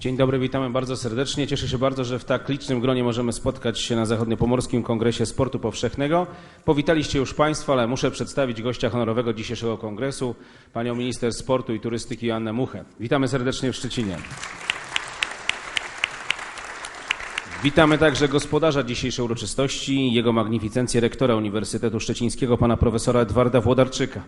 Dzień dobry, witamy bardzo serdecznie. Cieszę się bardzo, że w tak licznym gronie możemy spotkać się na Zachodniopomorskim Kongresie Sportu Powszechnego. Powitaliście już Państwa, ale muszę przedstawić gościa honorowego dzisiejszego kongresu, panią minister sportu i turystyki Joannę Muchę. Witamy serdecznie w Szczecinie. Witamy także gospodarza dzisiejszej uroczystości, jego magnificencję rektora Uniwersytetu Szczecińskiego, pana profesora Edwarda Włodarczyka.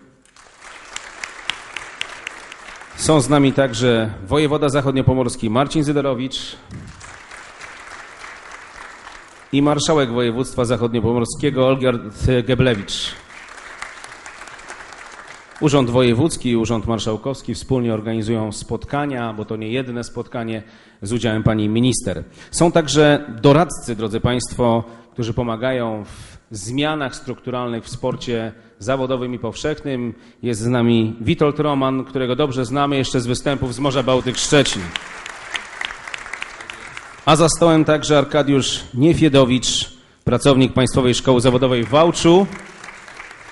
Są z nami także wojewoda zachodniopomorski Marcin Zyderowicz i marszałek województwa zachodniopomorskiego Olgierd Geblewicz. Urząd Wojewódzki i Urząd Marszałkowski wspólnie organizują spotkania, bo to nie jedyne spotkanie z udziałem pani minister. Są także doradcy, drodzy Państwo, którzy pomagają w zmianach strukturalnych w sporcie zawodowym i powszechnym. Jest z nami Witold Roman, którego dobrze znamy jeszcze z występów z Morza Bałtyk Szczecin. A za stołem także Arkadiusz Niefiedowicz, pracownik Państwowej Szkoły Zawodowej w Wałczu.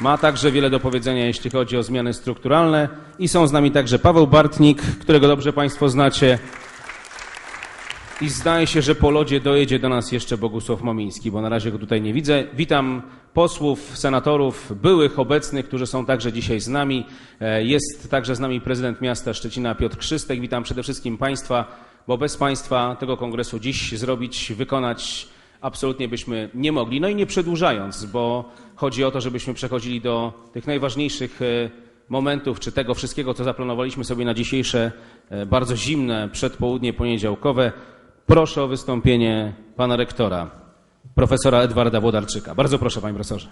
Ma także wiele do powiedzenia, jeśli chodzi o zmiany strukturalne. I są z nami także Paweł Bartnik, którego dobrze Państwo znacie. I zdaje się, że po lodzie dojedzie do nas jeszcze Bogusław Momiński, bo na razie go tutaj nie widzę. Witam posłów, senatorów, byłych, obecnych, którzy są także dzisiaj z nami. E, Jest także z nami prezydent miasta Szczecina Piotr Krzystek. Witam przede wszystkim Państwa, bo bez Państwa tego kongresu dziś zrobić, wykonać absolutnie byśmy nie mogli. No i nie przedłużając, bo chodzi o to, żebyśmy przechodzili do tych najważniejszych e, momentów, czy tego wszystkiego, co zaplanowaliśmy sobie na dzisiejsze e, bardzo zimne przedpołudnie poniedziałkowe. Proszę o wystąpienie pana rektora, profesora Edwarda Włodarczyka. Bardzo proszę, panie profesorze.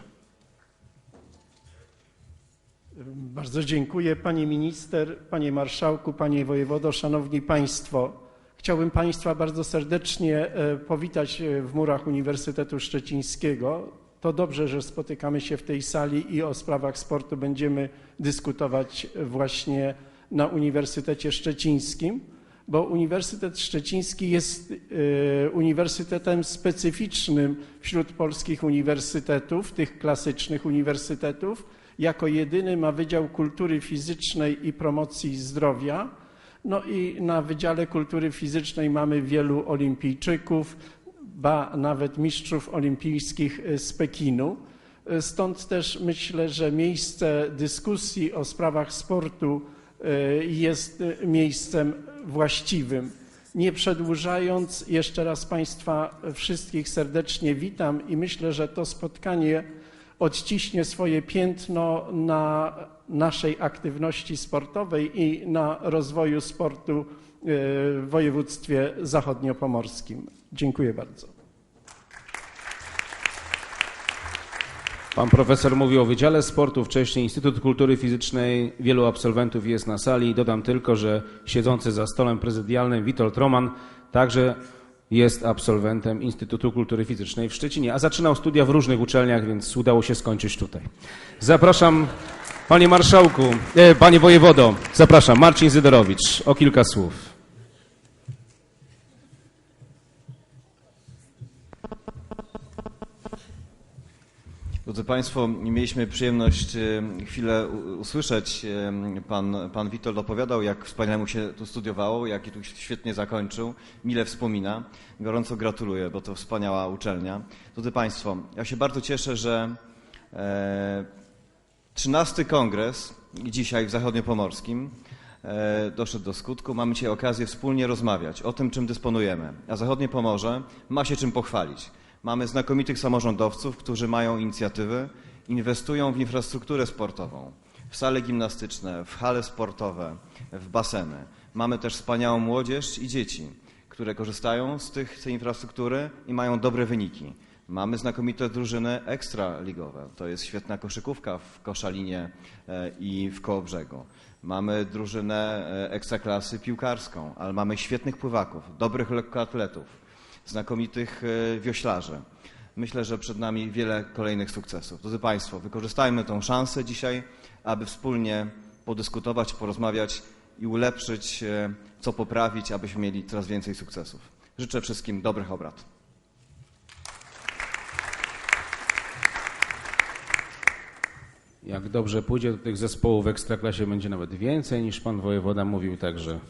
Bardzo dziękuję Pani Minister, Panie Marszałku, Panie Wojewodo, Szanowni Państwo. Chciałbym Państwa bardzo serdecznie e, powitać e, w murach Uniwersytetu Szczecińskiego. To dobrze, że spotykamy się w tej sali i o sprawach sportu będziemy dyskutować właśnie na Uniwersytecie Szczecińskim, bo Uniwersytet Szczeciński jest e, uniwersytetem specyficznym wśród polskich uniwersytetów, tych klasycznych uniwersytetów jako jedyny ma Wydział Kultury Fizycznej i Promocji Zdrowia. No i na Wydziale Kultury Fizycznej mamy wielu olimpijczyków, ba nawet mistrzów olimpijskich z Pekinu. Stąd też myślę, że miejsce dyskusji o sprawach sportu jest miejscem właściwym. Nie przedłużając, jeszcze raz Państwa wszystkich serdecznie witam i myślę, że to spotkanie odciśnie swoje piętno na naszej aktywności sportowej i na rozwoju sportu e, w województwie zachodniopomorskim. Dziękuję bardzo. Pan profesor mówił o Wydziale Sportu, wcześniej Instytut Kultury Fizycznej. Wielu absolwentów jest na sali. Dodam tylko, że siedzący za stolem prezydialnym Witold Roman także jest absolwentem Instytutu Kultury Fizycznej w Szczecinie, a zaczynał studia w różnych uczelniach, więc udało się skończyć tutaj. Zapraszam, panie marszałku, e, panie wojewodo, zapraszam, Marcin Zyderowicz, o kilka słów. Drodzy Państwo, mieliśmy przyjemność e, chwilę usłyszeć, e, pan, pan Witold opowiadał, jak wspaniale mu się tu studiowało, jak tu świetnie zakończył, mile wspomina. Gorąco gratuluję, bo to wspaniała uczelnia. Drodzy Państwo, ja się bardzo cieszę, że e, 13 kongres dzisiaj w Zachodniopomorskim e, doszedł do skutku. Mamy dzisiaj okazję wspólnie rozmawiać o tym, czym dysponujemy. A Zachodnie Pomorze ma się czym pochwalić. Mamy znakomitych samorządowców, którzy mają inicjatywy, inwestują w infrastrukturę sportową, w sale gimnastyczne, w hale sportowe, w baseny. Mamy też wspaniałą młodzież i dzieci, które korzystają z tych, tej infrastruktury i mają dobre wyniki. Mamy znakomite drużyny ekstraligowe. To jest świetna koszykówka w Koszalinie e, i w Kołobrzegu. Mamy drużynę e, ekstraklasy piłkarską, ale mamy świetnych pływaków, dobrych lekkoatletów, znakomitych e, wioślarzy. Myślę, że przed nami wiele kolejnych sukcesów. Drodzy Państwo, wykorzystajmy tę szansę dzisiaj, aby wspólnie podyskutować, porozmawiać i ulepszyć, e, co poprawić, abyśmy mieli coraz więcej sukcesów. Życzę wszystkim dobrych obrad. Jak dobrze pójdzie, to tych zespołów w Ekstraklasie będzie nawet więcej niż pan wojewoda mówił, także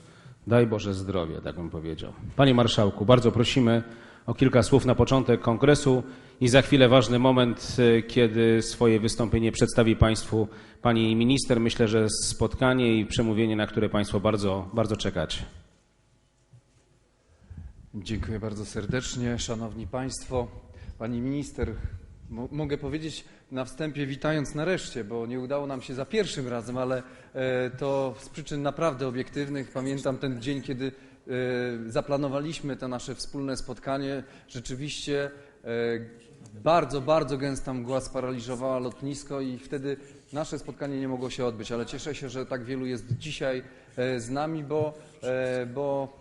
Daj Boże zdrowie, tak bym powiedział. Panie Marszałku, bardzo prosimy o kilka słów na początek kongresu i za chwilę ważny moment, y, kiedy swoje wystąpienie przedstawi Państwu Pani Minister. Myślę, że spotkanie i przemówienie, na które Państwo bardzo, bardzo czekacie. Dziękuję bardzo serdecznie. Szanowni Państwo, Pani Minister, mo- mogę powiedzieć na wstępie witając nareszcie, bo nie udało nam się za pierwszym razem, ale e, to z przyczyn naprawdę obiektywnych. Pamiętam ten dzień, kiedy e, zaplanowaliśmy to nasze wspólne spotkanie. Rzeczywiście e, bardzo, bardzo gęsta mgła sparaliżowała lotnisko i wtedy nasze spotkanie nie mogło się odbyć, ale cieszę się, że tak wielu jest dzisiaj z nami, bo, bo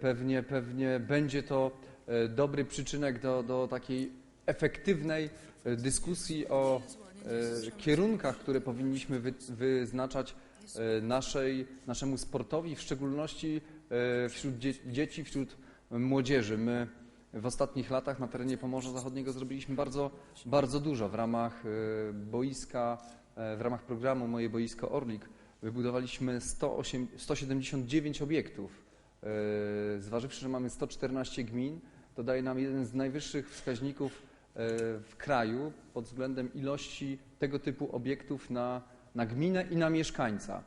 Pewnie, pewnie będzie to dobry przyczynek do, do takiej efektywnej e, dyskusji o e, kierunkach, które powinniśmy wy, wyznaczać e, naszej, naszemu sportowi, w szczególności wśród dzie, dzieci, wśród młodzieży. My w ostatnich latach na terenie Pomorza Zachodniego zrobiliśmy bardzo, bardzo dużo w ramach boiska, w ramach programu Moje Boisko Orlik. Wybudowaliśmy 108, 179 obiektów. Zważywszy, że mamy 114 gmin, to daje nam jeden z najwyższych wskaźników w kraju pod względem ilości tego typu obiektów na, na gminę i na mieszkańca.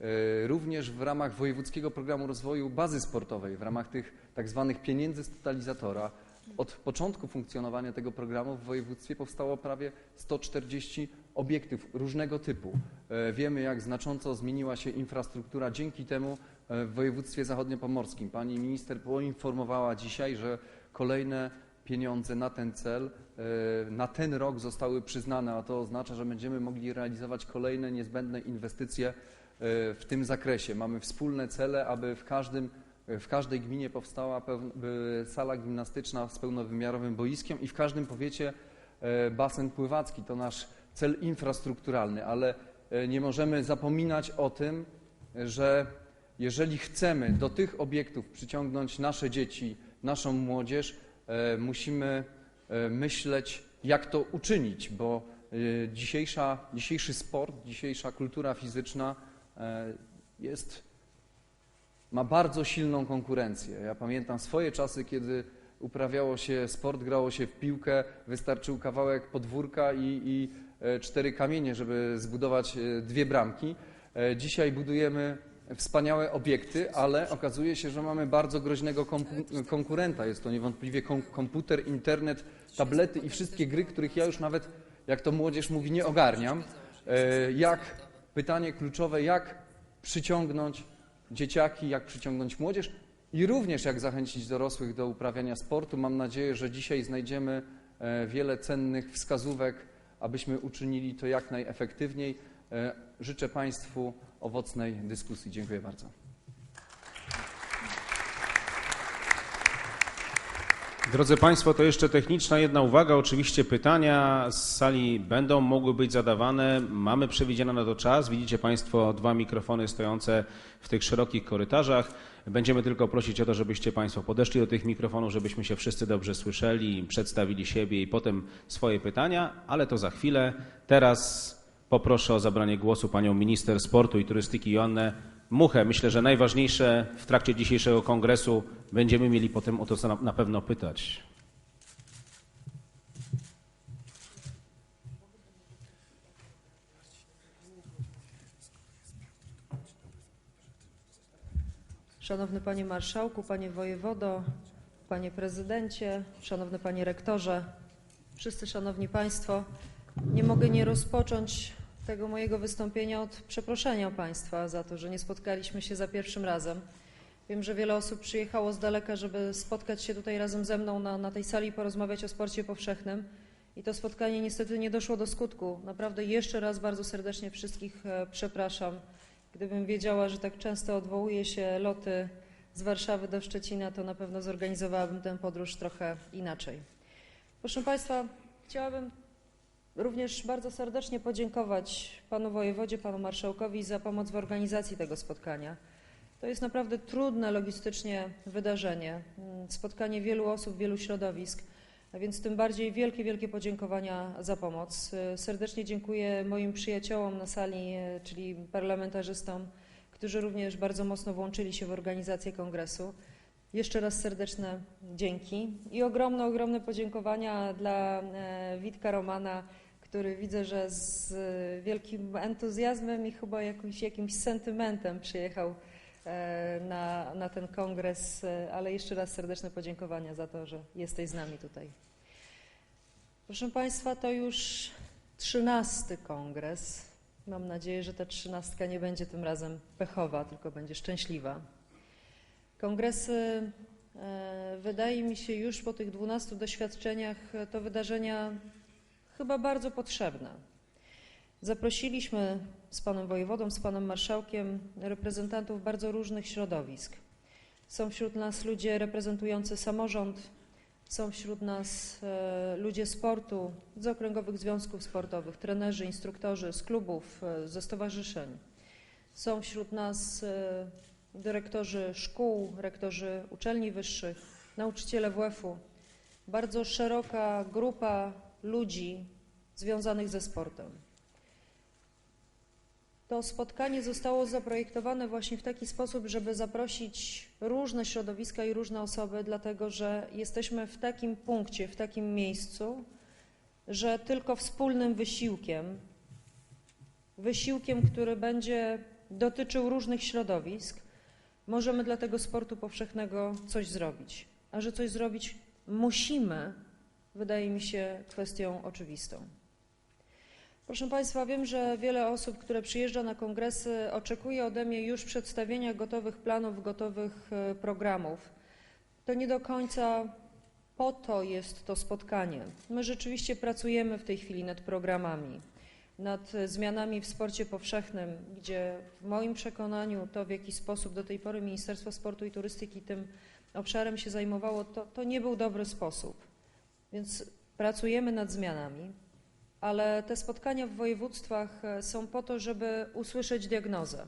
E, Również w ramach Wojewódzkiego Programu Rozwoju Bazy Sportowej, w ramach tych tak zwanych pieniędzy z totalizatora, od początku funkcjonowania tego programu w województwie powstało prawie 140 obiektów różnego typu. E, Wiemy, jak znacząco zmieniła się infrastruktura dzięki temu e, w województwie zachodniopomorskim. Pani minister poinformowała dzisiaj, że kolejne pieniądze na ten cel, e, na ten rok zostały przyznane, a to oznacza, że będziemy mogli realizować kolejne niezbędne inwestycje e, w tym zakresie. Mamy wspólne cele, aby w każdym w każdej gminie powstała by sala gimnastyczna z pełnowymiarowym boiskiem i w każdym powiecie e, basen pływacki. To nasz cel infrastrukturalny, ale e, nie możemy zapominać o tym, że jeżeli chcemy do tych obiektów przyciągnąć nasze dzieci, naszą młodzież, e, musimy e, myśleć, jak to uczynić, bo e, dzisiejsza, dzisiejszy sport, dzisiejsza kultura fizyczna e, jest ma bardzo silną konkurencję. Ja pamiętam swoje czasy, kiedy uprawiało się sport, grało się w piłkę, wystarczył kawałek podwórka i, i e, cztery kamienie, żeby zbudować e, dwie bramki. E, Dzisiaj budujemy wspaniałe obiekty, ale okazuje się, że mamy bardzo groźnego konkurenta. Jest to niewątpliwie kom- komputer, internet, tablety i wszystkie gry, których ja już nawet, jak to młodzież mówi, nie ogarniam. E, Jak, pytanie kluczowe, jak przyciągnąć dzieciaki, jak przyciągnąć młodzież i również jak zachęcić dorosłych do uprawiania sportu. Mam nadzieję, że dzisiaj znajdziemy e, wiele cennych wskazówek, abyśmy uczynili to jak najefektywniej. E, Życzę Państwu owocnej dyskusji. Dziękuję bardzo. Drodzy Państwo, to jeszcze techniczna jedna uwaga. Oczywiście pytania z sali będą mogły być zadawane. Mamy przewidziany na to czas. Widzicie Państwo dwa mikrofony stojące w tych szerokich korytarzach. Będziemy tylko prosić o to, żebyście Państwo podeszli do tych mikrofonów, żebyśmy się wszyscy dobrze słyszeli, przedstawili siebie i potem swoje pytania, ale to za chwilę. Teraz poproszę o zabranie głosu Panią Minister Sportu i Turystyki Joannę Muchę. Myślę, że najważniejsze w trakcie dzisiejszego kongresu będziemy mieli potem o to na- na pewno pytać. Szanowny Panie Marszałku, Panie Wojewodo, Panie Prezydencie, Szanowny Panie Rektorze, wszyscy Szanowni Państwo, nie mogę nie rozpocząć tego mojego wystąpienia od przeproszenia Państwa za to, że nie spotkaliśmy się za pierwszym razem. Wiem, że wiele osób przyjechało z daleka, żeby spotkać się tutaj razem ze mną na, na tej sali i porozmawiać o sporcie powszechnym. I to spotkanie niestety nie doszło do skutku. Naprawdę jeszcze raz bardzo serdecznie wszystkich e, przepraszam. Gdybym wiedziała, że tak często odwołuje się loty z Warszawy do Szczecina, to na pewno zorganizowałabym tę podróż trochę inaczej. Proszę Państwa, chciałabym również bardzo serdecznie podziękować Panu Wojewodzie, Panu Marszałkowi za pomoc w organizacji tego spotkania. To jest naprawdę trudne logistycznie wydarzenie, mm, spotkanie wielu osób, wielu środowisk, a więc tym bardziej wielkie, wielkie podziękowania za pomoc. E, Serdecznie dziękuję moim przyjaciołom na sali, e, czyli parlamentarzystom, którzy również bardzo mocno włączyli się w organizację kongresu. Jeszcze raz serdeczne dzięki i ogromne, ogromne podziękowania dla e, Witka Romana, który widzę, że z wielkim entuzjazmem i chyba jakimś, jakimś sentymentem przyjechał e, na, na ten kongres, ale jeszcze raz serdeczne podziękowania za to, że jesteś z nami tutaj. Proszę Państwa, to już trzynasty kongres. Mam nadzieję, że ta trzynastka nie będzie tym razem pechowa, tylko będzie szczęśliwa. Kongresy, e, wydaje mi się, już po tych 12 doświadczeniach to wydarzenia chyba bardzo potrzebne. Zaprosiliśmy z panem wojewodą, z panem marszałkiem reprezentantów bardzo różnych środowisk. Są wśród nas ludzie reprezentujący samorząd, są wśród nas e, ludzie sportu, z okręgowych związków sportowych, trenerzy, instruktorzy, z klubów, e, ze stowarzyszeń. Są wśród nas e, dyrektorzy szkół, rektorzy uczelni wyższych, nauczyciele WF-u. Bardzo szeroka grupa ludzi związanych ze sportem. To spotkanie zostało zaprojektowane właśnie w taki sposób, żeby zaprosić różne środowiska i różne osoby, dlatego że jesteśmy w takim punkcie, w takim miejscu, że tylko wspólnym wysiłkiem, wysiłkiem, który będzie dotyczył różnych środowisk, możemy dla tego sportu powszechnego coś zrobić. A że coś zrobić musimy, wydaje mi się kwestią oczywistą. Proszę Państwa, wiem, że wiele osób, które przyjeżdża na kongresy, oczekuje ode mnie już przedstawienia gotowych planów, gotowych e, programów. To nie do końca po to jest to spotkanie. My rzeczywiście pracujemy w tej chwili nad programami, nad zmianami w sporcie powszechnym, gdzie w moim przekonaniu to, w jaki sposób do tej pory Ministerstwo Sportu i Turystyki tym obszarem się zajmowało, to, to nie był dobry sposób. Więc pracujemy nad zmianami ale te spotkania w województwach e, są po to, żeby usłyszeć diagnozę,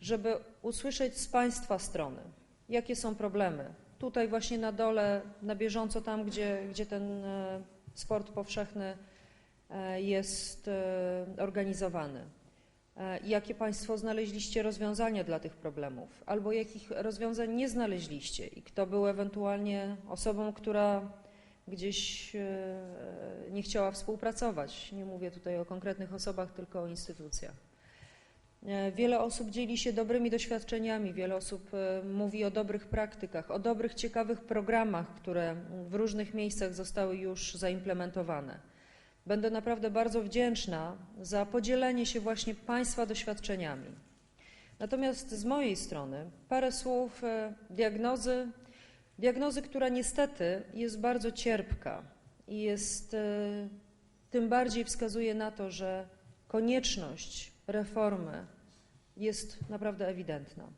żeby usłyszeć z Państwa strony, jakie są problemy. Tutaj właśnie na dole, na bieżąco tam, gdzie, gdzie ten e, sport powszechny e, jest organizowany. Jakie Państwo znaleźliście rozwiązania dla tych problemów, albo jakich rozwiązań nie znaleźliście i kto był ewentualnie osobą, która gdzieś e, nie chciała współpracować. Nie mówię tutaj o konkretnych osobach, tylko o instytucjach. E, wiele osób dzieli się dobrymi doświadczeniami, wiele osób e, mówi o dobrych praktykach, o dobrych, ciekawych programach, które w różnych miejscach zostały już zaimplementowane. Będę naprawdę bardzo wdzięczna za podzielenie się właśnie Państwa doświadczeniami. Natomiast z mojej strony parę słów diagnozy Diagnozy, która niestety jest bardzo cierpka i jest e, tym bardziej wskazuje na to, że konieczność reformy jest naprawdę ewidentna.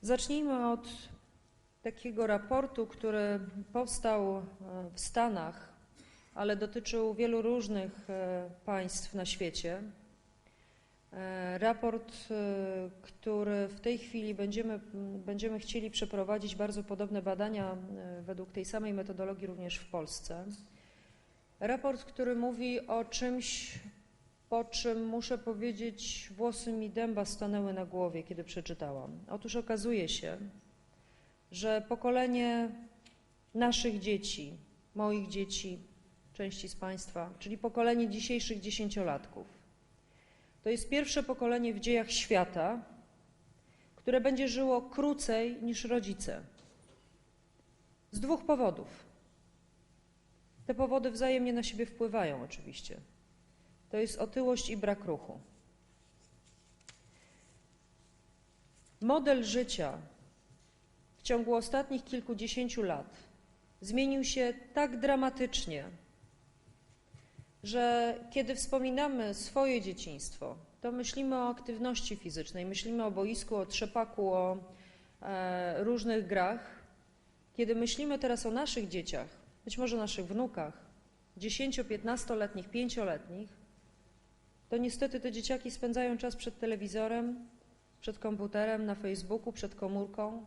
Zacznijmy od takiego raportu, który powstał e, w Stanach, ale dotyczył wielu różnych e, państw na świecie. E, raport, e, który w tej chwili będziemy, będziemy chcieli przeprowadzić bardzo podobne badania e, według tej samej metodologii również w Polsce. Raport, który mówi o czymś, po czym muszę powiedzieć, włosy mi dęba stanęły na głowie, kiedy przeczytałam. Otóż okazuje się, że pokolenie naszych dzieci, moich dzieci, części z Państwa, czyli pokolenie dzisiejszych dziesięciolatków, to jest pierwsze pokolenie w dziejach świata, które będzie żyło krócej niż rodzice. Z dwóch powodów. Te powody wzajemnie na siebie wpływają, oczywiście. To jest otyłość i brak ruchu. Model życia w ciągu ostatnich kilkudziesięciu lat zmienił się tak dramatycznie, że kiedy wspominamy swoje dzieciństwo, to myślimy o aktywności fizycznej, myślimy o boisku, o trzepaku, o e, różnych grach. Kiedy myślimy teraz o naszych dzieciach, być może naszych wnukach, 10-15-letnich, 5-letnich, to niestety te dzieciaki spędzają czas przed telewizorem, przed komputerem, na Facebooku, przed komórką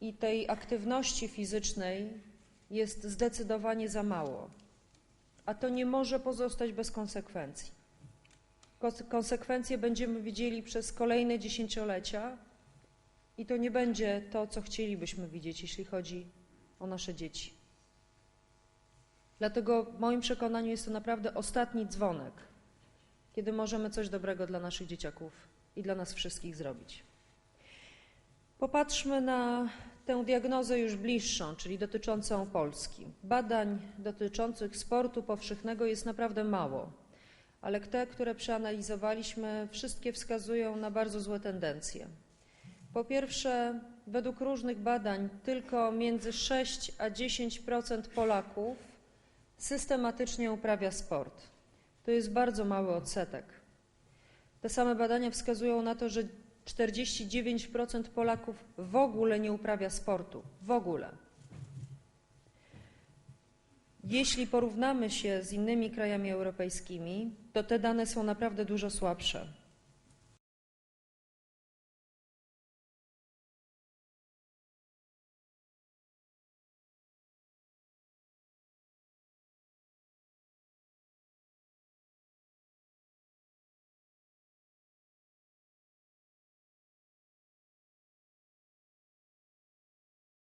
i tej aktywności fizycznej jest zdecydowanie za mało a to nie może pozostać bez konsekwencji. Kons- Konsekwencje będziemy widzieli przez kolejne dziesięciolecia i to nie będzie to, co chcielibyśmy widzieć, jeśli chodzi o nasze dzieci. Dlatego w moim przekonaniu jest to naprawdę ostatni dzwonek, kiedy możemy coś dobrego dla naszych dzieciaków i dla nas wszystkich zrobić. Popatrzmy na tę diagnozę już bliższą, czyli dotyczącą Polski. Badań dotyczących sportu powszechnego jest naprawdę mało, ale te, które przeanalizowaliśmy, wszystkie wskazują na bardzo złe tendencje. Po pierwsze, według różnych badań tylko między 6 a 10% Polaków systematycznie uprawia sport. To jest bardzo mały odsetek. Te same badania wskazują na to, że 49% Polaków w ogóle nie uprawia sportu. W ogóle. Jeśli porównamy się z innymi krajami europejskimi, to te dane są naprawdę dużo słabsze.